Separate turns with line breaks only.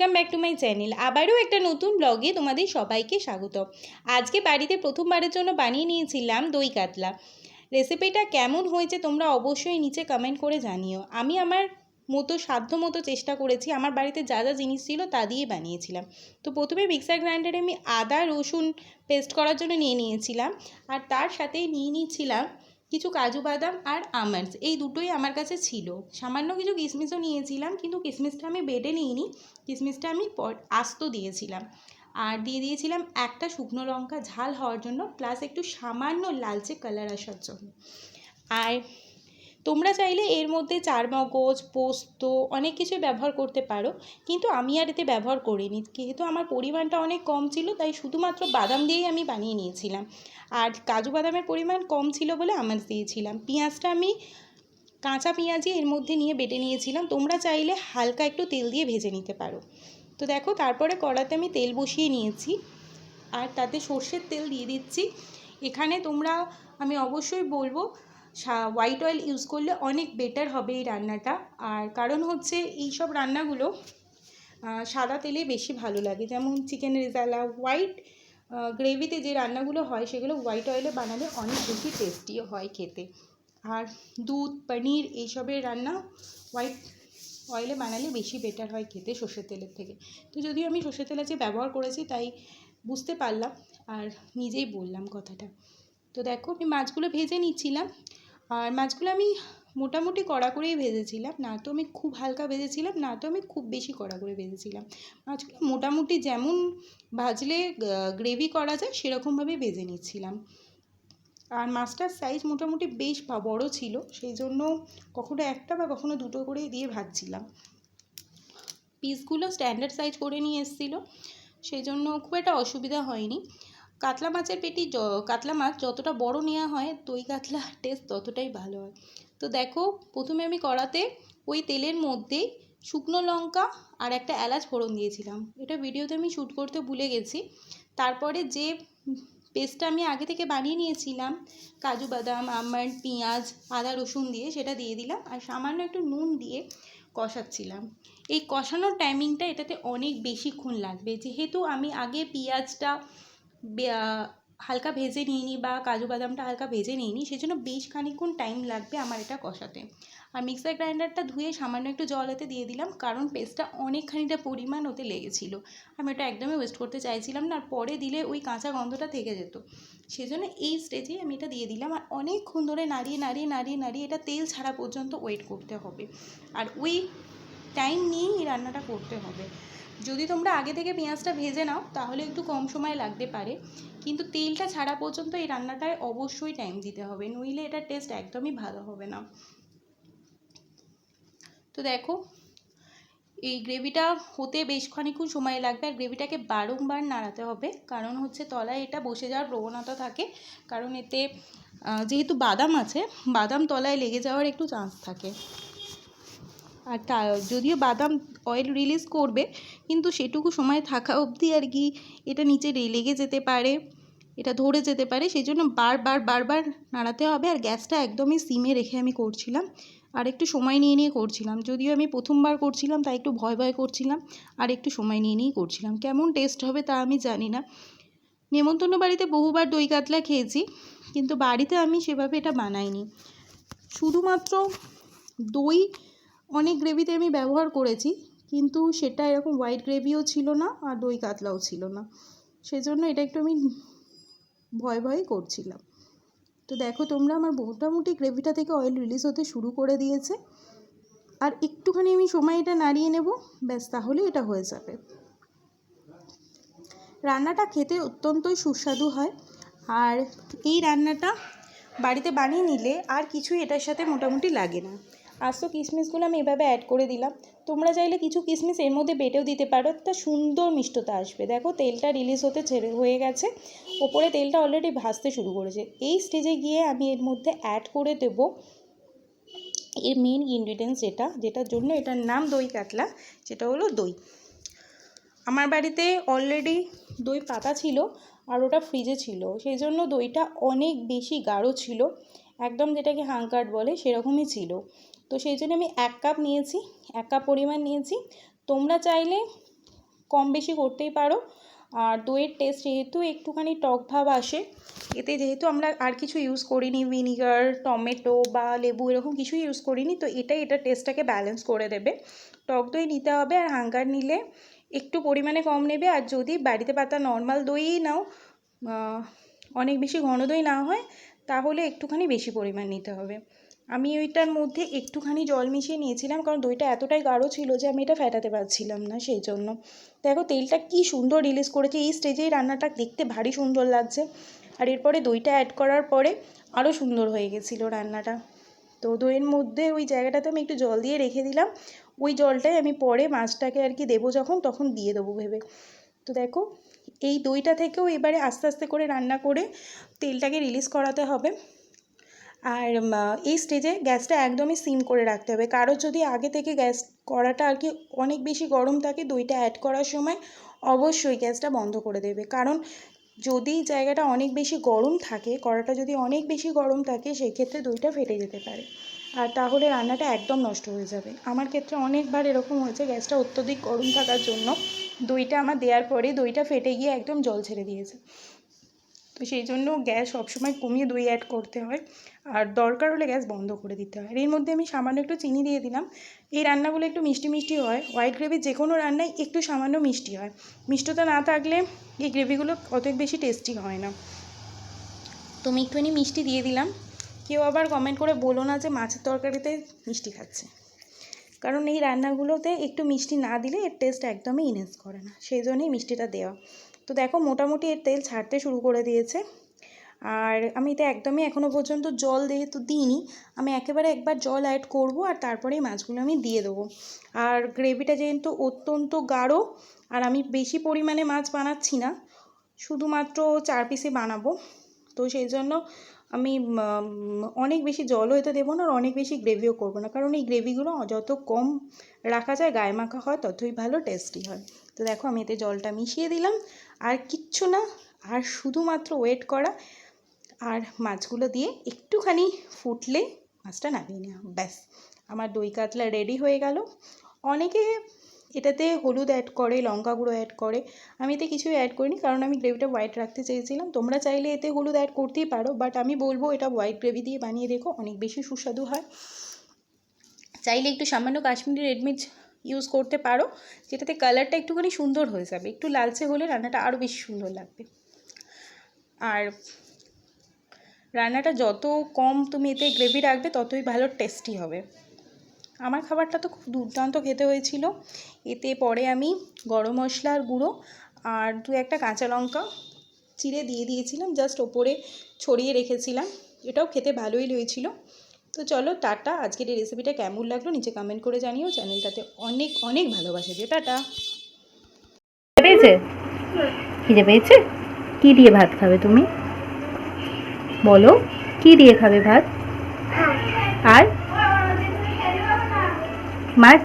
Welcome back to my channel আবারও একটা নতুন ব্লগে তোমাদের সবাইকে স্বাগত। আজকে বাড়িতে প্রথমবারের জন্য বানিয়ে নিয়েছিলাম দই কাতলা। রেসিপিটা কেমন হয়েছে তোমরা অবশ্যই নিচে কমেন্ট করে জানিও। আমি আমার মতো, সাধ্য মতো চেষ্টা করেছি, আমার বাড়িতে যা যা জিনিস ছিল তা দিয়ে বানিয়েছিলাম। তো প্রথমে মিক্সার গ্রাইন্ডারে আমি আদা, রসুন পেস্ট করার জন্য নিয়ে নিয়েছিলাম। আর তার সাথে নিয়ে নিয়েছিলাম কিছু কাজু বাদাম আর আমন্ডস এই দুটোই আমার কাছে ছিল। সামান্য কিছু কিশমিশও নিয়েছিলাম, কিন্তু কিশমিশটা আমি বেটে নিইনি। কিশমিশটা আমি আস্ত দিয়েছিলাম। আর দিয়ে দিয়েছিলাম একটা শুকনো লঙ্কা, ঝাল হওয়ার জন্য প্লাস একটু সামান্য লালচে কালার আসার জন্য। আর তোমরা চাইলে এর মধ্যে চারমগজ, পোস্ত অনেক কিছুই ব্যবহার করতে পারো, কিন্তু আমি আর এতে ব্যবহার করিনি। যেহেতু আমার পরিমাণটা অনেক কম ছিল, তাই শুধুমাত্র বাদাম দিয়েই আমি বানিয়ে নিয়েছিলাম। আর কাজু বাদামের পরিমাণ কম ছিল বলে আমন্ডস দিয়েছিলাম। পেঁয়াজটা আমি কাঁচা পেঁয়াজই এর মধ্যে নিয়ে বেটে নিয়েছিলাম। তোমরা চাইলে হালকা একটু তেল দিয়ে ভেজে নিতে পারো। তো দেখো, তারপরে কড়াতে আমি তেল বসিয়ে নিয়েছি। আর তাতে সর্ষের তেল দিয়ে দিচ্ছি। এখানে তোমরা, আমি অবশ্যই বলব হোয়াইট অয়েল ইউজ করলে অনেক বেটার হবে এই রান্নাটা। আর কারণ হচ্ছে এই সব রান্নাগুলো সাদা তেলে বেশি ভালো লাগে। যেমন চিকেন রেজালা হোয়াইট গ্রেভিতে যে রান্নাগুলো হয়, সেগুলো হোয়াইট অয়েলে বানালে অনেক বেশি টেস্টিও হয় খেতে। আর দুধ, পনির এইসবের রান্না হোয়াইট অয়েলে বানালে বেশি বেটার হয় খেতে সর্ষের তেলের থেকে। তো যদিও আমি সর্ষের তেল আজকে ব্যবহার করেছি, তাই বুঝতে পারলাম। আর নিজেই বললাম কথাটা। তো দেখো আমি মাছগুলো ভেজে নিচ্ছিলাম। আর মাছগুলো আমি মোটামুটি কড়া করেই ভেজেছিলাম। না তো আমি খুব হালকা ভেজেছিলাম, না তো আমি খুব বেশি কড়া করে ভেজেছিলাম। মাছগুলো মোটামুটি যেমন ভাজলে গ্রেভি করা যায়, সেরকমভাবেই ভেজে নিচ্ছিলাম। আর মাছটার সাইজ মোটামুটি বেশ বড় ছিল, সেই জন্য কখনো একটা বা, কখনো দুটো করে দিয়ে ভাজছিলাম। পিসগুলো স্ট্যান্ডার্ড সাইজ করে নিয়ে এসেছিল, সেই জন্য খুব একটা অসুবিধা হয়নি। কাতলা মাছের পেটি কাতলা মাছ যতটা বড় নেওয়া হয়, দই কাতলা টেস্ট ততটাই ভালো হয়। তো দেখো, প্রথমে আমি কড়াতে ওই তেলের মধ্যেই শুকনো লঙ্কা আর একটা এলাচ ফোড়ন দিয়েছিলাম। এটা ভিডিওতে আমি শ্যুট করতে ভুলে গেছি। তারপরে যে পেস্টটা আমি আগে থেকে বানিয়ে নিয়েছিলাম, কাজু বাদাম, আমন্ড, পেঁয়াজ, আদা, রসুন দিয়ে সেটা দিয়ে দিলাম আর সামান্য একটু নুন দিয়ে কষাচ্ছিলাম। এই কষানোর টাইমিংটা এটাতে অনেক বেশিক্ষণ লাগবে। যেহেতু আমি আগে পেঁয়াজটা হালকা ভেজে নিয়ে নিই বা কাজু বাদামটা হালকা ভেজে নিইনি, সেজন্য বেশ খানিকক্ষণ টাইম লাগবে আমার এটা কষাতে। আর মিক্সার গ্রাইন্ডারটা ধুয়ে সামান্য একটু জল এতে দিয়ে দিলাম, কারণ পেস্টটা অনেকখানিটা পরিমাণ ওতে লেগেছিলো। আমি ওটা একদমই ওয়েস্ট করতে চাইছিলাম না, আর পরে দিলে ওই কাঁচা গন্ধটা থেকে যেত। সেজন্য এই স্টেজে আমি এটা দিয়ে দিলাম, আর অনেকক্ষণ ধরে নাড়িয়ে নাড়িয়ে নাড়িয়ে নাড়িয়ে এটা তেল ছাড়া পর্যন্ত ওয়েট করতে হবে। আর ওই টাইম নিয়েই রান্নাটা করতে হবে। যদি তোমরা আগে থেকে পেঁয়াজটা ভেজে নাও, তাহলে একটু কম সময় লাগতে পারে। কিন্তু তেলটা ছাড়া পর্যন্ত এই রান্নাটায় অবশ্যই টাইম দিতে হবে, নইলে এটার টেস্ট একদমই ভালো হবে না। তো দেখো, এই গ্রেভিটা হতে বেশ খানিক্ষণ সময় লাগবে, আর গ্রেভিটাকে বারংবার নাড়াতে হবে। কারণ হচ্ছে তলায় এটা বসে যাওয়ার প্রবণতা থাকে। কারণ এতে যেহেতু বাদাম আছে, বাদাম তলায় লেগে যাওয়ার একটু চান্স থাকে। আর তা, যদিও বাদাম অয়েল রিলিজ করবে, কিন্তু সেটুকু সময় থাকা অবধি আর কি এটা নিচে লেগে যেতে পারে, এটা ধরে যেতে পারে, সেই জন্য বারবার বারবার নাড়াতে হবে। আর গ্যাসটা একদমই সিমে রেখে আমি করছিলাম, আর একটু সময় নিয়ে নিয়ে করছিলাম। যদিও আমি প্রথমবার করছিলাম, তাই একটু ভয় ভয় করছিলাম, আর একটু সময় নিয়ে, নিয়েই করছিলাম। কেমন টেস্ট হবে তা আমি জানি না। নেমন্তন্ন বাড়িতে বহুবার দই কাতলা খেয়েছি, কিন্তু বাড়িতে আমি সেভাবে এটা বানাইনি। শুধুমাত্র দই অনেক গ্রেভিতে আমি ব্যবহার করেছি, কিন্তু সেটা এরকম হোয়াইট গ্রেভিও ছিল না আর দই কাতলাও ছিল না। সেজন্য এটা একটু আমি ভয় ভয়ই করছিলাম। তো দেখো তোমরা আমার মোটামুটি গ্রেভিটা থেকে অয়েল রিলিজ হতে শুরু করে দিয়েছে। আর একটুখানি আমি সময় এটা নাড়িয়ে নেব, ব্যাস তাহলে এটা হয়ে যাবে। রান্নাটা খেতে অত্যন্তই সুস্বাদু হয়। আর এই রান্নাটা বাড়িতে বানিয়ে নিলে আর কিছুই এটার সাথে মোটামুটি লাগে না। আস্ত কিশমিশগুলো আমি এভাবে অ্যাড করে দিলাম। তোমরা চাইলে কিছু কিশমিশ এর মধ্যে বেটেও দিতে পারো। একটা সুন্দর মিষ্টতা আসবে। দেখো, তেলটা রিলিজ হতে ছেড়ে, হয়ে গেছে। ওপরে তেলটা অলরেডি ভাজতে শুরু করেছে। এই স্টেজে গিয়ে আমি এর মধ্যে অ্যাড করে দেব এর মেন ইনগ্রিডিয়েন্টস যেটা, যেটার জন্য এটার নাম দই কাতলা, সেটা হলো দই। আমার বাড়িতে অলরেডি দই পাতা ছিল আর ওটা ফ্রিজে ছিল। সেই জন্য দইটা অনেক বেশি গাঢ় ছিল। একদম যেটাকে হাঙ্কার্ড বলে, সেরকমই ছিল। তো সেই জন্য আমি এক কাপ নিয়েছি, এক কাপ পরিমাণ নিয়েছি। তোমরা চাইলে কম বেশি করতেই পারো। আর দইয়ের টেস্ট যেহেতু একটুখানি টক ভাব আসে, এতে যেহেতু আমরা আর কিছু ইউজ করিনি ভিনিগার টমেটো বা লেবু এরকম কিছুই ইউজ করিনি, তো এটাই, এটা টেস্টটাকে ব্যালেন্স করে দেবে। টক দই নিতে হবে আর হাঙ্গার নিলে একটু পরিমাণে কম নেবে। আর যদি বাড়িতে পাতা নর্মাল দইই নাও অনেক বেশি ঘন দই না হয়, তাহলে একটুখানি বেশি পরিমাণ নিতে হবে। আমি ওইটার মধ্যে একটুখানি জল মিশিয়ে নিয়েছিলাম, কারণ দইটা এতটাই গাঢ় ছিল যে আমি এটা ফেটাতে পারছিলাম না সেই জন্য। দেখো, তেলটা কি সুন্দর রিলিজ করেছে, এই স্টেজেই রান্নাটা দেখতে ভারী সুন্দর লাগছে। আর এরপরে দইটা অ্যাড করার পরে আরও সুন্দর হয়ে গেছিল রান্নাটা। তো দইয়ের মধ্যে ওই জায়গাটাতে আমি একটু জল দিয়ে রেখে দিলাম। ওই জলটাই আমি পরে মাছটাকে আর কি দেবো যখন, তখন দিয়ে দেবো ভেবে। তো দেখো, এই দইটা থেকেও এবারে আস্তে আস্তে করে রান্না করে তেলটাকে রিলিজ করাতে হবে। আর এই স্টেজে গ্যাসটা একদমই সিম করে রাখতে হবে। কারোর যদি আগে থেকে গ্যাস কড়াটা আর কি অনেক বেশি গরম থাকে, দইটা অ্যাড করার সময় অবশ্যই গ্যাসটা বন্ধ করে দেবে। কারণ যদি জায়গাটা অনেক বেশি গরম থাকে, কড়াটা যদি অনেক বেশি গরম থাকে, সেক্ষেত্রে দইটা ফেটে যেতে পারে। আর তাহলে রান্নাটা একদম নষ্ট হয়ে যাবে। আমার ক্ষেত্রে অনেকবার এরকম হয়েছে গ্যাসটা অত্যধিক গরম থাকার জন্য দইটা আমার দেওয়ার পরে দইটা ফেটে গিয়ে একদম জল ছেড়ে দিয়েছে। সেই জন্য গ্যাস সবসময় কমিয়ে দই অ্যাড করতে হয়। আর দরকার হলে গ্যাস বন্ধ করে দিতে হয়। এর মধ্যে আমি সামান্য একটু চিনি দিয়ে দিলাম। এই রান্নাগুলো একটু মিষ্টি মিষ্টি হয়। হোয়াইট গ্রেভির যে কোনো রান্নায় একটু সামান্য মিষ্টি হয়। মিষ্টতা না থাকলে এই গ্রেভিগুলো অত বেশি টেস্টি হয় না। তো একটুখানি মিষ্টি দিয়ে দিলাম। কেউ আবার কমেন্ট করে বলো না যে মাছের তরকারিতে মিষ্টি খাচ্ছে। কারণ এই রান্নাগুলোতে একটু মিষ্টি না দিলে এর টেস্ট একদমই ইনহেন্স করে না। সেই জন্যই মিষ্টিটা দেওয়া। তো দেখো মোটামুটি এর তেল ছাড়তে শুরু করে দিয়েছে। আর আমি এটা একদমই এখনও পর্যন্ত জল যেহেতু দিইনি, আমি একেবারে একবার জল অ্যাড করব আর তারপরেই মাছগুলো আমি দিয়ে দেবো। আর গ্রেভিটা যেহেতু অত্যন্ত গাঢ়, আর আমি বেশি পরিমাণে মাছ বানাচ্ছি না, শুধুমাত্র চার পিসে বানাবো। তো সেই জন্য আমি অনেক বেশি জলও এতে দেবো না আর অনেক বেশি গ্রেভিও করব না। কারণ এই গ্রেভিগুলো যত কম রাখা যায়, গায়ে মাখা হয়, ততই ভালো টেস্টি হয়। তো দেখো, আমি এতে জলটা মিশিয়ে দিলাম। আর কিচ্ছু না, আর শুধুমাত্র ওয়েট করা। আর মাছগুলো দিয়ে একটুখানি ফুটলে মাছটা নামিয়ে নেওয়া। ব্যাস, আমার দই কাতলা রেডি হয়ে গেল। অনেকে এটাতে হলুদ অ্যাড করে, লঙ্কা গুঁড়ো অ্যাড করে। আমি এতে কিছুই অ্যাড করিনি, কারণ আমি গ্রেভিটা হোয়াইট রাখতে চেয়েছিলাম। তোমরা চাইলে এতে হলুদ অ্যাড করতেই পারো বাট আমি বলব এটা হোয়াইট গ্রেভি দিয়ে বানিয়ে দেখো, অনেক বেশি সুস্বাদু হয়। চাইলে একটু সামান্য কাশ্মীরি রেড মির্চ ইউজ করতে পারো, যেটাতে কালারটা একটুখানি সুন্দর হয়ে যাবে। একটু লালচে হলে রান্নাটা আরও বেশি সুন্দর লাগবে। আর রান্নাটা যত কম তুমি এতে গ্রেভি রাখবে, ততই ভালো টেস্টি হবে। আমার খাবারটা তো খুব দুর্দান্ত খেতে হয়েছিল। এতে পরে আমি গরম মশলার গুঁড়ো আর দু একটা কাঁচা লঙ্কা চিড়ে দিয়ে দিয়েছিলাম জাস্ট ওপরে ছড়িয়ে রেখেছিলাম। এটাও খেতে ভালোই হয়েছিল তো চলো টাটা, আজকের এই রেসিপিটা কেমন লাগল নিচে কমেন্ট করে জানিও। চ্যানেলটাতে অনেক অনেক ভালোবাসা দিও। টাটা।
পেয়েছে? খিদে পেয়েছে? কি দিয়ে ভাত খাবে তুমি? বলো, কি দিয়ে খাবে ভাত? আর? মাছ